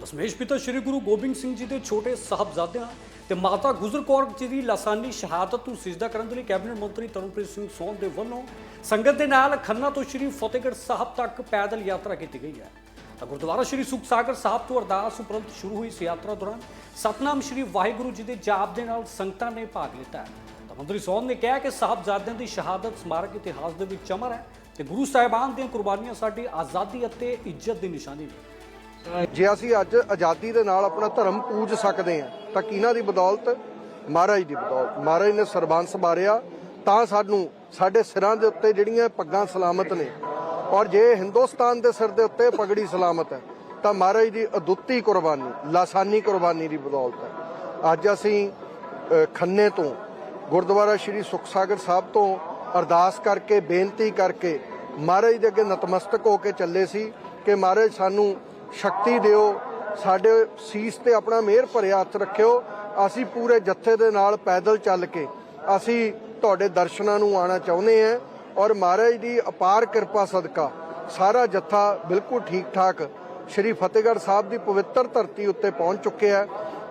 ਦਸਮੇਸ਼ ਪਿਤਾ ਸ੍ਰੀ ਗੁਰੂ ਗੋਬਿੰਦ ਸਿੰਘ ਜੀ ਦੇ ਛੋਟੇ ਸਾਹਿਬਜ਼ਾਦਿਆਂ ਤੇ ਮਾਤਾ ਗੁਜਰ ਕੌਰ ਜੀ ਦੀ ਲਾਸਾਨੀ ਸ਼ਹਾਦਤ ਨੂੰ ਸਿਜਦਾ ਕਰਨ ਦੇ ਲਈ ਕੈਬਨਿਟ ਮੰਤਰੀ ਤਰਨਪ੍ਰੀਤ ਸਿੰਘ ਸੋਨ ਦੇ ਵੱਲੋਂ ਸੰਗਤ ਦੇ ਨਾਲ ਖੰਨਾ ਤੋਂ ਸ੍ਰੀ ਫਤਿਹਗੜ੍ਹ ਸਾਹਿਬ ਤੱਕ ਪੈਦਲ ਯਾਤਰਾ ਕੀਤੀ ਗਈ ਹੈ ਤਾਂ ਗੁਰਦੁਆਰਾ ਸ੍ਰੀ ਸੁਖਸਾਗਰ ਸਾਹਿਬ ਤੋਂ ਅਰਦਾਸ ਉਪਰੰਤ ਸ਼ੁਰੂ ਹੋਈ ਇਸ ਯਾਤਰਾ ਦੌਰਾਨ ਸਤਨਾਮ ਸ੍ਰੀ ਵਾਹਿਗੁਰੂ ਜੀ ਦੇ ਜਾਪ ਦੇ ਨਾਲ ਸੰਗਤਾਂ ਨੇ ਭਾਗ ਲਿੱਤਾ ਹੈ ਤਾਂ ਮੰਤਰੀ ਸੋਨ ਨੇ ਕਿਹਾ ਕਿ ਸਾਹਿਬਜ਼ਾਦਿਆਂ ਦੀ ਸ਼ਹਾਦਤ ਸਮਾਰਕ ਇਤਿਹਾਸ ਦੇ ਵਿੱਚ ਚਮਰ ਹੈ ਤੇ ਗੁਰੂ ਸਾਹਿਬਾਨ ਦੀਆਂ ਕੁਰਬਾਨੀਆਂ ਸਾਡੀ ਆਜ਼ਾਦੀ ਅਤੇ ਇੱਜ਼ਤ ਦੀ ਨਿਸ਼ਾਨੀ ਨੇ ਜੇ ਅਸੀਂ ਅੱਜ ਆਜ਼ਾਦੀ ਦੇ ਨਾਲ ਆਪਣਾ ਧਰਮ ਪੂਜ ਸਕਦੇ ਹਾਂ, ਤਾਂ ਕਿਹਨਾਂ ਦੀ ਬਦੌਲਤ? ਮਹਾਰਾਜ ਦੀ ਬਦੌਲਤ। ਮਹਾਰਾਜ ਨੇ ਸਰਬੰਸ ਬਾਰਿਆ ਤਾਂ ਸਾਨੂੰ ਸਾਡੇ ਸਿਰਾਂ ਦੇ ਉੱਤੇ ਜਿਹੜੀਆਂ ਪੱਗਾਂ ਸਲਾਮਤ ਨੇ, ਔਰ ਜੇ ਹਿੰਦੁਸਤਾਨ ਦੇ ਸਿਰ ਦੇ ਉੱਤੇ ਪਗੜੀ ਸਲਾਮਤ ਹੈ, ਤਾਂ ਮਹਾਰਾਜ ਦੀ ਅਦੁੱਤੀ ਕੁਰਬਾਨੀ, ਲਾਸਾਨੀ ਕੁਰਬਾਨੀ ਦੀ ਬਦੌਲਤ ਹੈ। ਅੱਜ ਅਸੀਂ ਖੰਨੇ ਤੋਂ, ਗੁਰਦੁਆਰਾ ਸ੍ਰੀ ਸੁਖਸਾਗਰ ਸਾਹਿਬ ਤੋਂ ਅਰਦਾਸ ਕਰਕੇ, ਬੇਨਤੀ ਕਰਕੇ ਮਹਾਰਾਜ ਦੇ ਅੱਗੇ ਨਤਮਸਤਕ ਹੋ ਕੇ ਚੱਲੇ ਸੀ ਕਿ ਮਹਾਰਾਜ ਸਾਨੂੰ ਸ਼ਕਤੀ ਦਿਓ, ਸਾਡੇ ਸੀਸ ਤੇ ਆਪਣਾ ਮਿਹਰ ਭਰਿਆ ਹੱਥ ਰੱਖਿਓ। ਅਸੀਂ ਪੂਰੇ ਜੱਥੇ ਦੇ ਨਾਲ ਪੈਦਲ ਚੱਲ ਕੇ ਅਸੀਂ ਤੁਹਾਡੇ ਦਰਸ਼ਨਾਂ ਨੂੰ ਆਣਾ ਚਾਹੁੰਦੇ ਹਾਂ ਔਰ ਮਹਾਰਾਜ ਦੀ ਅਪਾਰ ਕਿਰਪਾ ਸਦਕਾ ਸਾਰਾ ਜੱਥਾ ਬਿਲਕੁਲ ਠੀਕ ਠਾਕ ਸ਼੍ਰੀ ਫਤਿਹਗੜ੍ਹ ਸਾਹਿਬ ਦੀ ਪਵਿੱਤਰ ਧਰਤੀ ਉੱਤੇ ਪਹੁੰਚ ਚੁੱਕਿਆ ਹੈ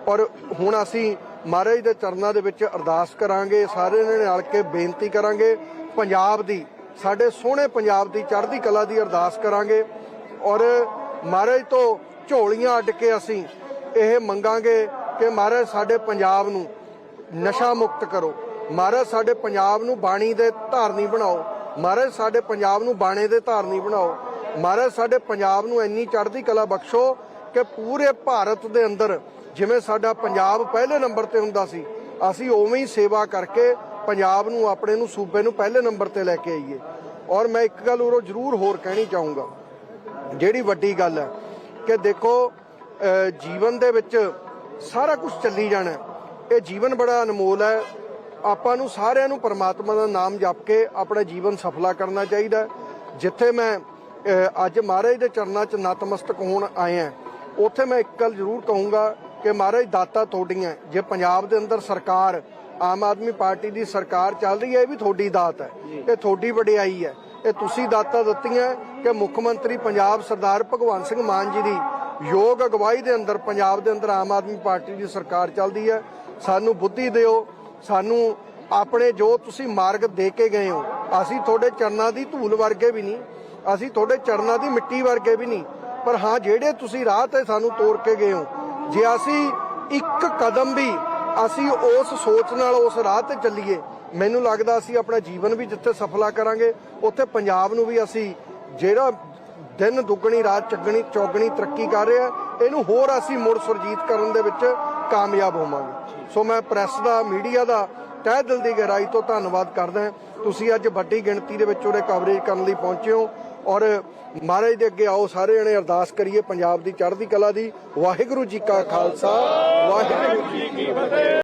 ਔਰ ਹੁਣ ਅਸੀਂ ਮਹਾਰਾਜ ਦੇ ਚਰਨਾਂ ਦੇ ਵਿੱਚ ਅਰਦਾਸ ਕਰਾਂਗੇ, ਸਾਰੇ ਨੇ ਰਲ ਕੇ ਬੇਨਤੀ ਕਰਾਂਗੇ, ਪੰਜਾਬ ਦੀ, ਸਾਡੇ ਸੋਹਣੇ ਪੰਜਾਬ ਦੀ ਚੜ੍ਹਦੀ ਕਲਾ ਦੀ ਅਰਦਾਸ ਕਰਾਂਗੇ ਔਰ ਮਹਾਰਾਜ ਤੋਂ ਝੋਲੀਆਂ ਅੱਡ ਕੇ ਅਸੀਂ ਇਹ ਮੰਗਾਂਗੇ ਕਿ ਮਹਾਰਾਜ ਸਾਡੇ ਪੰਜਾਬ ਨੂੰ ਨਸ਼ਾ ਮੁਕਤ ਕਰੋ। ਮਹਾਰਾਜ ਸਾਡੇ ਪੰਜਾਬ ਨੂੰ ਬਾਣੀ ਦੇ ਧਾਰਨੀ ਬਣਾਓ। ਮਹਾਰਾਜ ਸਾਡੇ ਪੰਜਾਬ ਨੂੰ ਬਾਣੇ ਦੇ ਧਾਰਨੀ ਬਣਾਓ। ਮਹਾਰਾਜ ਸਾਡੇ ਪੰਜਾਬ ਨੂੰ ਇੰਨੀ ਚੜ੍ਹਦੀ ਕਲਾ ਬਖਸ਼ੋ ਕਿ ਪੂਰੇ ਭਾਰਤ ਦੇ ਅੰਦਰ ਜਿਵੇਂ ਸਾਡਾ ਪੰਜਾਬ ਪਹਿਲੇ ਨੰਬਰ ਤੇ ਹੁੰਦਾ ਸੀ, ਅਸੀਂ ਉਵੇਂ ਹੀ ਸੇਵਾ ਕਰਕੇ ਪੰਜਾਬ ਨੂੰ, ਆਪਣੇ ਨੂੰ, ਸੂਬੇ ਨੂੰ ਪਹਿਲੇ ਨੰਬਰ ਤੇ ਲੈ ਕੇ ਆਈਏ। ਔਰ ਮੈਂ ਇੱਕ ਗੱਲ ਉਰੋਂ ਜ਼ਰੂਰ ਹੋਰ ਕਹਿਣੀ ਚਾਹੂੰਗਾ। ਜਿਹੜੀ ਵੱਡੀ ਗੱਲ ਹੈ ਕਿ ਦੇਖੋ ਜੀਵਨ ਦੇ ਵਿੱਚ ਸਾਰਾ ਕੁਝ ਚੱਲੀ ਜਾਣਾ ਇਹ ਜੀਵਨ ਬੜਾ ਅਨਮੋਲ ਹੈ। ਆਪਾਂ ਨੂੰ ਸਾਰਿਆਂ ਨੂੰ ਪਰਮਾਤਮਾ ਦਾ ਨਾਮ ਜਪ ਕੇ ਆਪਣਾ ਜੀਵਨ ਸਫਲਾ ਕਰਨਾ ਚਾਹੀਦਾ ਜਿੱਥੇ ਮੈਂ ਅੱਜ ਮਹਾਰਾਜ ਦੇ ਚਰਨਾਂ 'ਚ ਨਤਮਸਤਕ ਹੋਣ ਆਏ ਹਾਂ, ਉੱਥੇ ਮੈਂ ਇੱਕ ਗੱਲ ਜ਼ਰੂਰ ਕਹੂੰਗਾ ਕਿ ਮਹਾਰਾਜ, ਦਾਤਾ ਤੁਹਾਡੀਆਂ ਜੇ ਪੰਜਾਬ ਦੇ ਅੰਦਰ ਸਰਕਾਰ, ਆਮ ਆਦਮੀ ਪਾਰਟੀ ਦੀ ਸਰਕਾਰ ਚੱਲ ਰਹੀ ਹੈ, ਇਹ ਵੀ ਤੁਹਾਡੀ ਦਾਤ ਹੈ। ਇਹ ਤੁਹਾਡੀ ਵਡਿਆਈ ਹੈ। ਇਹ ਤੁਸੀਂ ਦਾਤਾ ਦਿੱਤੀਆਂ ਕਿ ਮੁੱਖ ਮੰਤਰੀ ਪੰਜਾਬ ਸਰਦਾਰ ਭਗਵੰਤ ਸਿੰਘ ਮਾਨ ਜੀ ਦੀ ਯੋਗ ਅਗਵਾਈ ਦੇ ਅੰਦਰ ਪੰਜਾਬ ਦੇ ਅੰਦਰ ਆਮ ਆਦਮੀ ਪਾਰਟੀ ਦੀ ਸਰਕਾਰ ਚੱਲਦੀ ਹੈ। ਸਾਨੂੰ ਬੁੱਧੀ ਦਿਓ, ਸਾਨੂੰ ਆਪਣੇ ਜੋ ਤੁਸੀਂ ਮਾਰਗ ਦੇ ਕੇ ਗਏ ਹੋ, ਅਸੀਂ ਤੁਹਾਡੇ ਚਰਨਾਂ ਦੀ ਧੂਲ ਵਰਗੇ ਵੀ ਨਹੀਂ, ਅਸੀਂ ਤੁਹਾਡੇ ਚਰਨਾਂ ਦੀ ਮਿੱਟੀ ਵਰਗੇ ਵੀ ਨਹੀਂ, ਪਰ ਹਾਂ ਜਿਹੜੇ ਤੁਸੀਂ ਰਾਹ ਤੇ ਸਾਨੂੰ ਤੋਰ ਕੇ ਗਏ ਹੋ, ਜੇ ਅਸੀਂ ਇੱਕ ਕਦਮ ਵੀ ਅਸੀਂ ਉਸ ਸੋਚ ਨਾਲ ਉਸ ਰਾਹ ਤੇ ਚੱਲੀਏ ਮੈਨੂੰ ਲੱਗਦਾ ਅਸੀਂ ਆਪਣਾ ਜੀਵਨ ਵੀ ਜਿੱਥੇ ਸਫਲਾ ਕਰਾਂਗੇ, ਉੱਥੇ ਪੰਜਾਬ ਨੂੰ ਵੀ ਅਸੀਂ ਜਿਹੜਾ ਦਿਨ ਦੁੱਗਣੀ, ਰਾਤ ਚੱਗਣੀ, ਚੌਗਣੀ ਤਰੱਕੀ ਕਰ ਰਿਹਾ, ਇਹਨੂੰ ਹੋਰ ਅਸੀਂ ਮੁੜ ਸੁਰਜੀਤ ਕਰਨ ਦੇ ਵਿੱਚ ਕਾਮਯਾਬ ਹੋਵਾਂਗੇ। ਸੋ ਮੈਂ ਪ੍ਰੈਸ ਦਾ, ਮੀਡੀਆ ਦਾ ਤਹਿ ਦਿਲ ਦੀ ਗਹਿਰਾਈ ਤੋਂ ਧੰਨਵਾਦ ਕਰਦਾ ਤੁਸੀਂ ਅੱਜ ਵੱਡੀ ਗਿਣਤੀ ਦੇ ਵਿੱਚ ਉਹਦੇ ਕਵਰੇਜ ਕਰਨ ਲਈ ਪਹੁੰਚੇ ਹੋ ਔਰ ਮਹਾਰਾਜ ਦੇ ਅੱਗੇ ਆਓ, ਸਾਰੇ ਜਣੇ ਅਰਦਾਸ ਕਰੀਏ ਪੰਜਾਬ ਦੀ ਚੜ੍ਹਦੀ ਕਲਾ ਦੀ। ਵਾਹਿਗੁਰੂ ਜੀ ਕਾ ਖਾਲਸਾ, ਵਾਹਿਗੁਰੂ ਜੀ ਕੀ ਫਤਿਹ।